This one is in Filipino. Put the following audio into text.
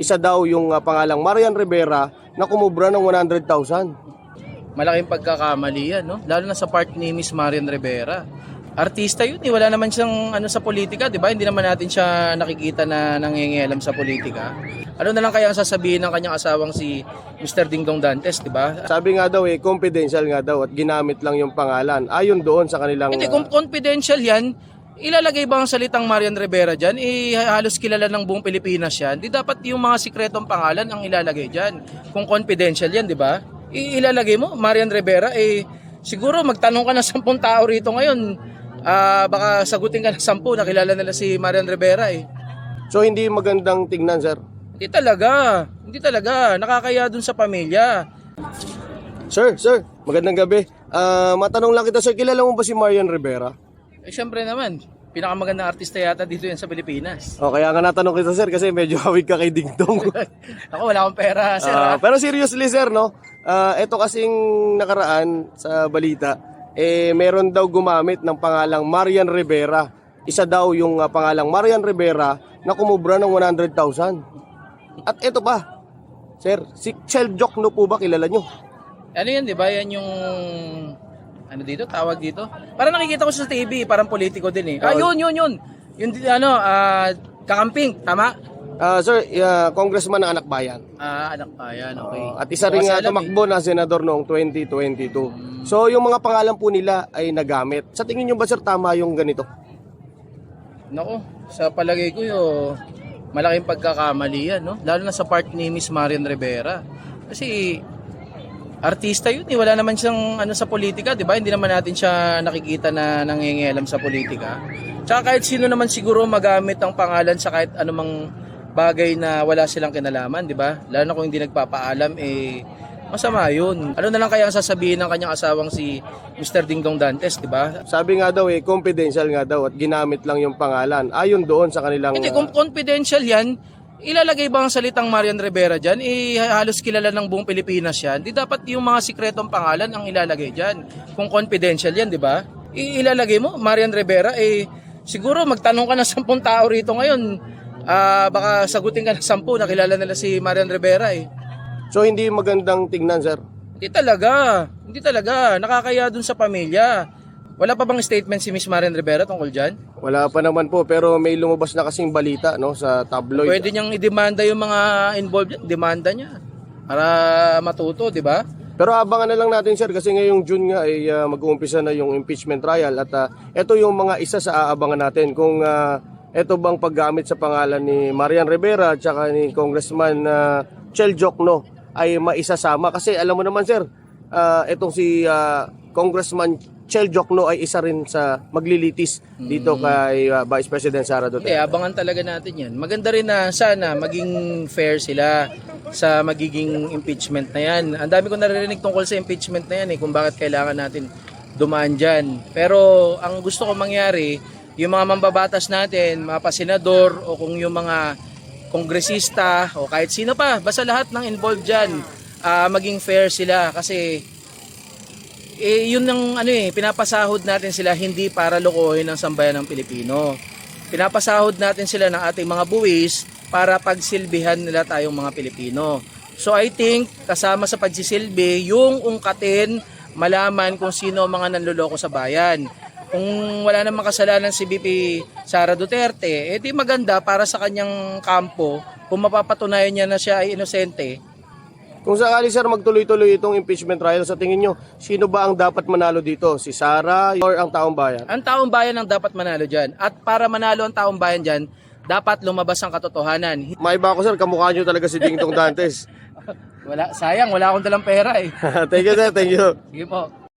isa daw yung ah, pangalang Marian Rivera na kumubra ng 100,000. Malaking pagkakamali yan, no? Lalo na sa part ni Miss Marian Rivera. Artista yun, eh. wala naman siyang ano sa politika, di ba? Hindi naman natin siya nakikita na nangingialam sa politika. Ano na lang kaya ang sasabihin ng kanyang asawang si Mr. Dingdong Dantes, di ba? Sabi nga daw eh, confidential nga daw at ginamit lang yung pangalan. Ayon doon sa kanilang... Hindi, ah, kung confidential yan, ilalagay ba ang salitang Marian Rivera dyan? Eh, halos kilala ng buong Pilipinas yan. Di dapat yung mga sikretong pangalan ang ilalagay dyan. Kung confidential yan, di ba? I- ilalagay mo, Marian Rivera, eh, siguro magtanong ka ng sampung tao rito ngayon. Ah, baka sagutin ka ng sampu, nakilala nila si Marian Rivera eh. So hindi magandang tingnan, sir. Hindi talaga, hindi talaga. Nakakaya dun sa pamilya. Sir, sir, magandang gabi. Ah, matanong lang kita, sir, kilala mo ba si Marian Rivera? Eh, syempre naman, pinakamagandang artista yata dito yan sa Pilipinas. O, kaya nga natanong kita, sir, kasi medyo hawig ka kay Ding Dong. Ako, wala akong pera, sir. Ah, ah. pero seriously sir, no? Ah, ito kasing nakaraan sa balita, eh meron daw gumamit ng pangalang Marian Rivera. Isa daw yung ah, pangalang Marian Rivera na kumubra ng 100,000. At ito pa, sir, si Chel Jokno po ba kilala nyo? Ano yan, di ba? Yan yung... Ano dito? Tawag dito? Parang nakikita ko sa TV, parang politiko din eh. Ah, yun, yun, yun. Yung ano, ah, kakamping, tama? Ah, sir, ah, congressman ng anak bayan. Ah, anak pa, yan, okay. At isa rin nga alam eh. tumakbo na senador noong 2022. So yung mga pangalan po nila ay nagamit. Sa tingin nyo ba sir tama yung ganito? Nako, sa palagay ko yung malaking pagkakamali yan, no? Lalo na sa part ni Miss Marian Rivera. Kasi artista yun, eh. wala naman siyang ano sa politika, 'di ba? Hindi naman natin siya nakikita na nangingialam sa politika. Tsaka kahit sino naman siguro magamit ang pangalan sa kahit anumang bagay na wala silang kinalaman, 'di ba? Lalo na kung hindi nagpapaalam eh masama yun. Ano na lang kaya ang sasabihin ng kanyang asawang si Mr. Dingdong Dantes, 'di ba? Sabi nga daw eh, confidential nga daw at ginamit lang yung pangalan. Ayon doon sa kanilang... Hindi, kung confidential yan, ilalagay ba ang salitang Marian Rivera dyan? Eh, halos kilala ng buong Pilipinas yan. Di dapat yung mga sikretong pangalan ang ilalagay dyan. Kung confidential yan, di ba? I- ilalagay mo, Marian Rivera, eh, siguro magtanong ka ng sampung tao rito ngayon. Ah, baka sagutin ka ng sampu, nakilala nila si Marian Rivera eh. So hindi magandang tingnan sir. Hindi talaga, hindi talaga. Nakakaya dun sa pamilya. Wala pa bang statement si Miss Marian Rivera tungkol dyan? Wala pa naman po pero may lumabas na kasing balita no sa tabloid. Pwede niyang i-demanda yung mga involved yan. Demanda niya. Para matuto, di ba? Pero abangan na lang natin sir kasi ngayong June nga ay ah, mag-uumpisa na yung impeachment trial at ah, ito yung mga isa sa aabangan natin kung ah, ito bang paggamit sa pangalan ni Marian Rivera at saka ni Congressman uh, Chel Jokno ay maisasama kasi alam mo naman sir ah, itong si ah, Congressman Chel Jokno ay isa rin sa maglilitis dito kay ah, Vice President Sara Hindi, Duterte. abangan talaga natin yan. Maganda rin na sana maging fair sila sa magiging impeachment na yan. Ang dami ko naririnig tungkol sa impeachment na yan eh, kung bakit kailangan natin dumaan dyan. Pero ang gusto ko mangyari, yung mga mambabatas natin, mga pasenador o kung yung mga kongresista o kahit sino pa, basta lahat ng involved dyan, ah, maging fair sila kasi eh, yun ang ano eh, pinapasahod natin sila hindi para lokohin ang sambayan ng Pilipino. Pinapasahod natin sila ng ating mga buwis para pagsilbihan nila tayong mga Pilipino. So I think kasama sa pagsisilbi yung ungkatin malaman kung sino ang mga nanloloko sa bayan. Kung wala namang kasalanan si BP Sara Duterte, eh di maganda para sa kanyang kampo kung mapapatunayan niya na siya ay inosente, Kung sakali sir magtuloy-tuloy itong impeachment trial sa tingin nyo, sino ba ang dapat manalo dito? Si Sara or ang taong bayan? Ang taong bayan ang dapat manalo dyan. At para manalo ang taong bayan dyan, dapat lumabas ang katotohanan. Maiba ko sir, kamukha nyo talaga si Ding Dong Dantes. Wala, sayang, wala akong dalang pera eh. thank you sir, thank you. Sige po.